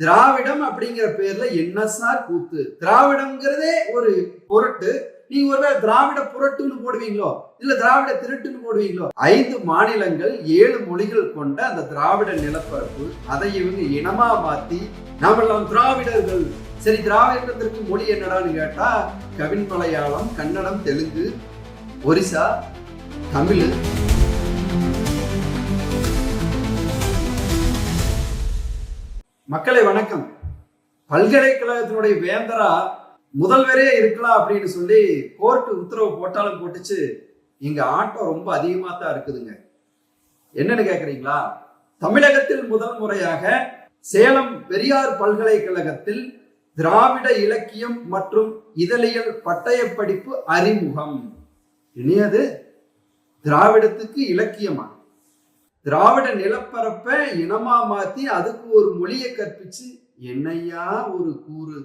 திராவிடம் அப்படிங்கிற பேர்ல என்ன சார் கூத்து. திராவிடம்ங்கிறதே ஒரு பொருட்டு. நீங்க ஒருவேளை திராவிட புரட்டுன்னு போடுவீங்களோ? இல்ல திராவிட திருட்டுன்னு போடுவீங்களோ? ஐந்து மாநிலங்கள் ஏழு மொழிகள் கொண்ட அந்த திராவிட நிலப்பரப்பு அதை இவங்க இனமா மாத்தி நாமெல்லாம் திராவிடர்கள். சரி திராவிடத்திற்கு மொழி என்னடான்னு கேட்டா கவின் மலையாளம் கன்னடம் தெலுங்கு ஒரிசா தமிழ். மக்களை வணக்கம். பல்கலைக்கழகத்தினுடைய வேந்தரா முதல்வரே இருக்கலாம் அப்படின்னு சொல்லி கோர்ட்டு உத்தரவு போட்டாலும் போட்டுச்சு. இங்க ஆட்டம் ரொம்ப அதிகமாக தான் இருக்குதுங்க. என்னன்னு கேக்குறீங்களா? தமிழகத்தில் முதல் முறையாக சேலம் பெரியார் பல்கலைக்கழகத்தில் திராவிட இலக்கியம் மற்றும் இதழியல் பட்டய படிப்பு அறிமுகம். இனியது திராவிடத்துக்கு இலக்கியமா? திராவிட நிலப்பரப்பை இனமா மாத்தி அதுக்கு ஒரு மொழியை கற்பிச்சு என்னையா ஒரு கூறு?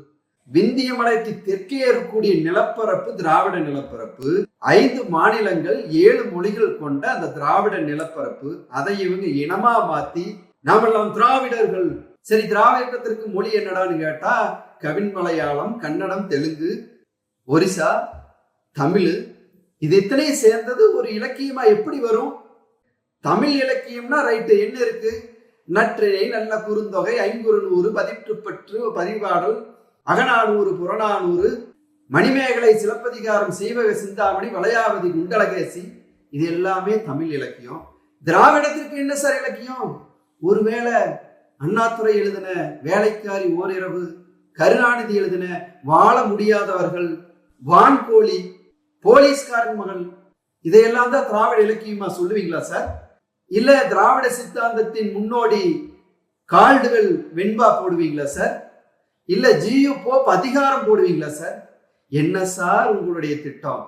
விந்திய மலைக்கு தெற்கே இருக்கக்கூடிய நிலப்பரப்பு திராவிட நிலப்பரப்பு. ஐந்து மாநிலங்கள் ஏழு மொழிகள் கொண்ட அந்த திராவிட நிலப்பரப்பு. அதை இவங்க இனமா மாத்தி நாமெல்லாம் திராவிடர்கள். சரி திராவிடத்திற்கு மொழி என்னடான்னு கேட்டா கவின் மலையாளம் கன்னடம் தெலுங்கு ஒரிசா தமிழ். இது இத்தனையும் சேர்ந்தது ஒரு இலக்கியமா எப்படி வரும்? தமிழ் இலக்கியம்னா ரைட்டு. என்ன இருக்கு? நற்றிழை நல்ல குறுந்தொகை ஐங்குறுநூறு பதிற்றுப்பற்று பதிவாடல் அகநானூறு புறநானூறு மணிமேகலை சிலப்பதிகாரம் சீவக சிந்தாமணி வளையாவதி குண்டலகேசி இது எல்லாமே தமிழ் இலக்கியம். திராவிடத்திற்கு என்ன சார் இலக்கியம்? ஒருவேளை அண்ணாத்துறை எழுதின வேலைக்காரி ஓரிரவு கருணாநிதி எழுதின வாழ முடியாதவர்கள் வான்கோழி போலீஸ்காரன் மகள் இதையெல்லாம் தான் திராவிட இலக்கியமா சொல்லுவீங்களா சார்? இல்ல திராவிட சித்தாந்தத்தின் முன்னோடி கால்டுகள் வெண்பா போடுவீங்களா சார் இல்ல ஜியு போப் அதிகாரம் போடுவீங்களா சார் என்ன சார் உங்களுடைய திட்டம்?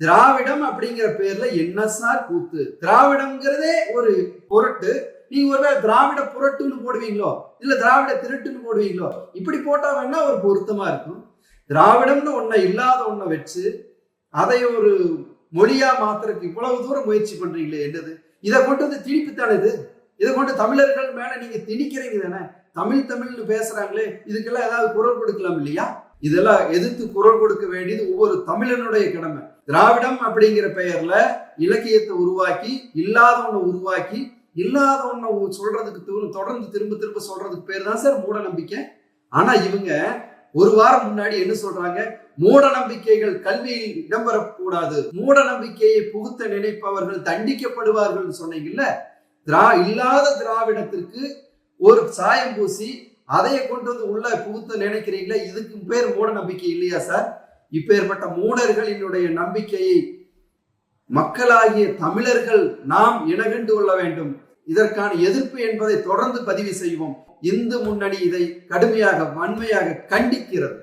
திராவிடம் அப்படிங்கிற பேர்ல என்ன சார் கூத்து? திராவிடம்ங்கிறதே ஒரு பொருட்டு. நீங்க ஒருவேளை திராவிட புரட்டுன்னு போடுவீங்களோ? இல்ல திராவிட திருட்டுன்னு போடுவீங்களோ? இப்படி போட்டா வேணா ஒரு பொருத்தமா இருக்கும். திராவிடம்னு ஒன்ன இல்லாத ஒன்ன வச்சு அதை ஒரு மொழியா மாத்துறதுக்கு இவ்வளவு தூரம் முயற்சி பண்றீங்களே என்னது? இதை கொண்டு வந்து திணிப்புத்தானே இது. இதை கொண்டு தமிழர்கள் மேல நீங்க திணிக்கிறீங்க தானே? தமிழ் தமிழ்னு பேசுறாங்களே இதுக்கெல்லாம் ஏதாவது குரல் கொடுக்கலாம் இல்லையா? இதெல்லாம் எதிர்த்து குரல் கொடுக்க வேண்டியது ஒவ்வொரு தமிழனுடைய கடமை. திராவிடம் அப்படிங்கிற பெயர்ல இலக்கியத்தை உருவாக்கி இல்லாத ஒண்ணை உருவாக்கி இல்லாத ஒண்ணை சொல்றதுக்கு தொடர்ந்து திரும்ப திரும்ப சொல்றதுக்கு பேர் தான் சார் மூட நம்பிக்கை ஆனா இவங்க ஒரு வாரம் முன்னாடி என்ன சொல்றாங்க? மூட நம்பிக்கைகள் கல்வியில் இடம்பெறக்கூடாது. மூட நம்பிக்கையை புகுத்த நினைப்பவர்கள் தண்டிக்கப்படுவார்கள் சொன்னீங்கல்ல? திரா இல்லாத திராவிடத்திற்கு ஒரு சாயம் பூசி அதைய கொண்டு வந்து உள்ள புகுத்த நினைக்கிறீங்களே? இதுக்கு பேர் மூட நம்பிக்கை இல்லையா சார்? இப்பேற்பட்ட மூடர்களினுடைய நம்பிக்கையை மக்களாகிய தமிழர்கள் நாம் இனகண்டு கொள்ள வேண்டும். இதற்கான எதிர்ப்பு என்பதை தொடர்ந்து பதிவு செய்வோம். இந்து முன்னணி இதை கடுமையாக வன்மையாக கண்டிக்கிறது.